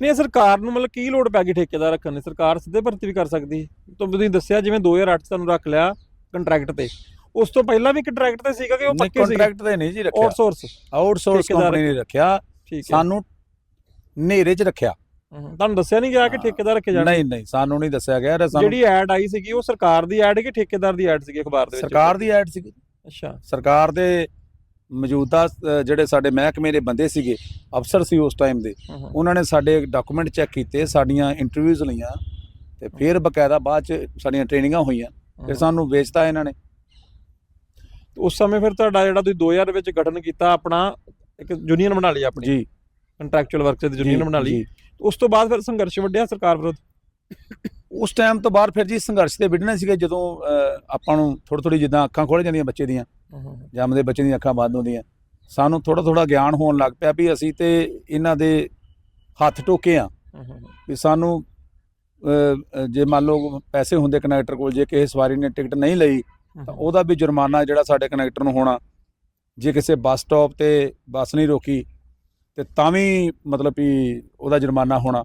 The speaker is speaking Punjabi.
ਨਹੀਂ ਸਰਕਾਰ ਨੂੰ ਮਤਲਬ ਕੀ ਲੋੜ ਪੈ ਗਈ ਠੇਕੇਦਾਰ ਰੱਖਣ ਦੀ? ਸਰਕਾਰ ਸਿੱਧੇ ਭਰਤੀ ਵੀ ਕਰ ਸਕਦੀ ਤੁਸੀਂ ਦੱਸਿਆ ਜਿਵੇਂ 2008 ਚ ਤੁਹਾਨੂੰ ਰੱਖ ਲਿਆ ਕੰਟਰੈਕਟ ਤੇ। ਉਸ ਤੋਂ ਪਹਿਲਾਂ ਵੀ ਕੰਟਰੈਕਟ ਤੇ ਸੀਗਾ ਕਿ ਉਹ ਪੱਕੇ ਸੀ ਕੰਟਰੈਕਟ ਤੇ ਨਹੀਂ ਜੀ ਰੱਖਿਆ। ਆਊਟਸੋਰਸ ਆਊਟਸੋਰਸ ਕੰਪਨੀ ਨੇ ਰੱਖਿਆ। ਸਾਨੂੰ ਨੇਰੇ 'ਚ ਰੱਖਿਆ। ਤੁਹਾਨੂੰ ਦੱਸਿਆ ਨਹੀਂ ਗਿਆ ਕਿ। ਠੇਕੇਦਾਰ ਰੱਖੇ ਜਾਣ ਨਹੀਂ ਨਹੀਂ ਸਾਨੂੰ ਨਹੀਂ ਦੱਸਿਆ ਗਿਆ। ਸਾਨੂੰ ਜਿਹੜੀ ਐਡ ਆਈ ਸੀਗੀ ਉਹ ਸਰਕਾਰ ਦੀ ਐਡ ਕਿ ਠੇਕੇਦਾਰ ਦੀ ਐਡ ਸੀਗੀ ਅਖਬਾਰ ਦੇ ਵਿੱਚ? ਸਰਕਾਰ ਦੀ ਐਡ ਸੀ ਅੱਛਾ। ਸਰਕਾਰ ਦੇ ਮੌਜੂਦਾ ਜਿਹੜੇ ਸਾਡੇ ਮਹਿਕਮੇ ਦੇ ਬੰਦੇ ਸੀਗੇ ਅਫਸਰ ਸੀ ਉਸ ਟਾਈਮ ਦੇ ਉਹਨਾਂ ਨੇ ਸਾਡੇ ਡਾਕੂਮੈਂਟ ਚੈੱਕ ਕੀਤੇ ਸਾਡੀਆਂ ਇੰਟਰਵਿਊਜ਼ ਲਈਆਂ ਤੇ ਫਿਰ ਬਕਾਇਦਾ ਬਾਅਦ ਚ ਸਾਡੀਆਂ ਟ੍ਰੇਨਿੰਗਾਂ ਹੋਈਆਂ ਫਿਰ। ਸਾਨੂੰ ਵੇਚਤਾ ਇਹਨਾਂ ਨੇ। ਉਸ ਸਮੇਂ ਫਿਰ ਤੁਹਾਡਾ ਜਿਹੜਾ ਤੁਸੀਂ 2000 ਦੇ ਵਿੱਚ ਗਠਨ ਕੀਤਾ ਆਪਣਾ ਇੱਕ ਯੂਨੀਅਨ ਬਣਾ ਲਈ ਆਪਣੀ? ਜੀ। ਕੰਟਰੈਕਚੁਅਲ ਵਰਕਰ ਦੀ ਯੂਨੀਅਨ ਬਣਾ ਲਈ। ਉਸ ਤੋਂ ਬਾਅਦ ਫਿਰ ਸੰਘਰਸ਼ ਵੱਡਿਆ ਸਰਕਾਰ ਵਿਰੁੱਧ? ਉਸ ਟਾਈਮ ਤੋਂ ਬਾਅਦ ਫਿਰ ਜੀ ਸੰਘਰਸ਼ ਦੇ ਵਿੜਨੇ ਸੀਗੇ ਜਦੋਂ ਆਪਾਂ ਨੂੰ ਥੋੜੀ ਥੋੜੀ ਜਿੱਦਾਂ ਅੱਖਾਂ ਖੋਲ ਜਾਂਦੀਆਂ ਬੱਚੇ ਦੀਆਂ। ਜੰਮਦੇ ਬੱਚੇ ਦੀਆਂ ਅੱਖਾਂ ਬੰਦ ਹੁੰਦੀਆਂ। ਸਾਨੂੰ ਥੋੜਾ ਥੋੜਾ ਗਿਆਨ ਹੋਣ ਲੱਗ ਪਿਆ ਵੀ ਅਸੀਂ ਤੇ ਇਹਨਾਂ ਦੇ ਹੱਥ ਟੋਕੇ ਆ। ਵੀ ਸਾਨੂੰ ਜੇ ਮੰਨ ਲਓ ਪੈਸੇ ਹੁੰਦੇ ਕਨੈਕਟਰ ਕੋਲ ਜੇ ਕਿਸੇ ਸਵਾਰੀ ਨੇ ਟਿਕਟ ਨਹੀਂ ਲਈ ਤਾਂ ਉਹਦਾ ਵੀ ਜੁਰਮਾਨਾ ਜਿਹੜਾ ਸਾਡੇ ਕਨੈਕਟਰ ਨੂੰ ਹੋਣਾ। ਜੇ ਕਿਸੇ ਬੱਸ ਸਟਾਪ ਤੇ ਬੱਸ ਨਹੀਂ ਰੋਕੀ ਤੇ ਤਾਂ ਵੀ ਮਤਲਬ ਵੀ ਉਹਦਾ ਜੁਰਮਾਨਾ ਹੋਣਾ।